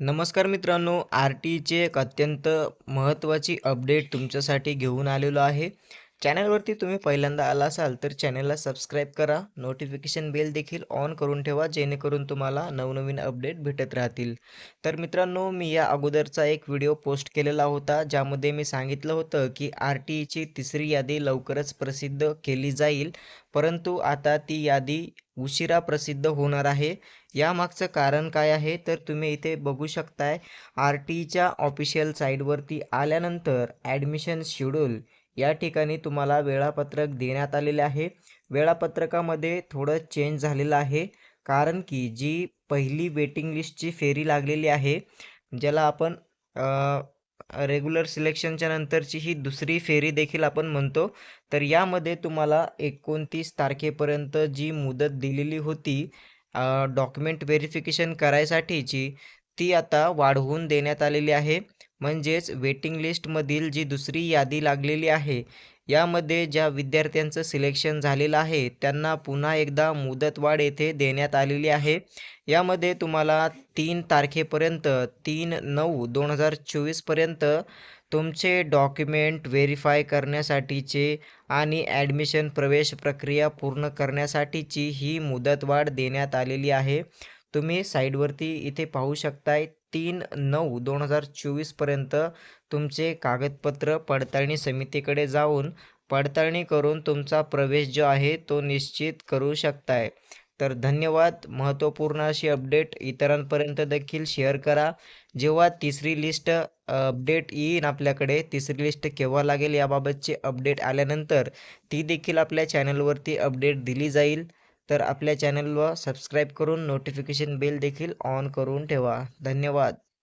नमस्कार मित्रांनो आर टीचे एक अत्यंत महत्त्वाची अपडेट तुमच्यासाठी घेऊन आलेलो आहे. चॅनलवरती तुम्ही पहिल्यांदा आला असाल तर चॅनलला सबस्क्राईब करा. नोटिफिकेशन बेल देखील ऑन करून ठेवा जेणेकरून तुम्हाला नवनवीन अपडेट भेटत राहतील. तर मित्रांनो मी या अगोदरचा एक व्हिडिओ पोस्ट केलेला होता ज्यामध्ये मी सांगितलं होतं की आर टी ईची तिसरी यादी लवकरच प्रसिद्ध केली जाईल. परंतु आता ती यादी उशिरा प्रसिद्ध होणार आहे. यामागचं कारण काय आहे? तर तुम्ही इथे बघू शकताय आर टी ईच्या ऑफिशियल साईटवरती आल्यानंतर ॲडमिशन शेड्यूल या ठिकाणी तुम्हाला वेळापत्रक देण्यात आलेले आहे. वेळापत्रकामध्ये थोडं चेंज झालेलं आहे. कारण की जी पहिली वेटिंग लिस्टची फेरी लागलेली आहे ज्याला आपण रेग्युलर सिलेक्शनच्या नंतरची ही दुसरी फेरी देखील आपण म्हणतो. तर यामध्ये तुम्हाला एकोणतीस तारखेपर्यंत जी मुदत दिलेली होती डॉक्युमेंट व्हेरिफिकेशन करायसाठीची ती आता वाढवून देण्यात आलेली आहे. म्हणजेच वेटिंग लिस्टमधील जी दुसरी यादी लागलेली आहे यामध्ये ज्या विद्यार्थ्यांचं सिलेक्शन झालेलं आहे त्यांना पुन्हा एकदा मुदतवाढ येथे देण्यात आलेली आहे. यामध्ये तुम्हाला तीन तारखेपर्यंत तीन नऊ दोन हजार चोवीसपर्यंत तुमचे डॉक्युमेंट व्हेरीफाय करण्यासाठीचे आणि ॲडमिशन प्रवेश प्रक्रिया पूर्ण करण्यासाठीची ही मुदतवाढ देण्यात आलेली आहे. तुम्ही साईडवरती इथे पाहू शकताय तीन नऊ दोन हजार चोवीसपर्यंत तुमचे कागदपत्र पडताळणी समितीकडे जाऊन पडताळणी करून तुमचा प्रवेश जो आहे तो निश्चित करू शकताय. तर धन्यवाद. महत्त्वपूर्ण अशी अपडेट इतरांपर्यंत देखील शेअर करा. जेव्हा तिसरी लिस्ट अपडेट येईन आपल्याकडे तिसरी लिस्ट केव्हा लागेल याबाबतची अपडेट आल्यानंतर ती देखील आपल्या चॅनलवरती अपडेट दिली जाईल. तर आपल्या चॅनलवर सबस्क्राईब करून नोटिफिकेशन बेल देखील ऑन करून ठेवा. धन्यवाद.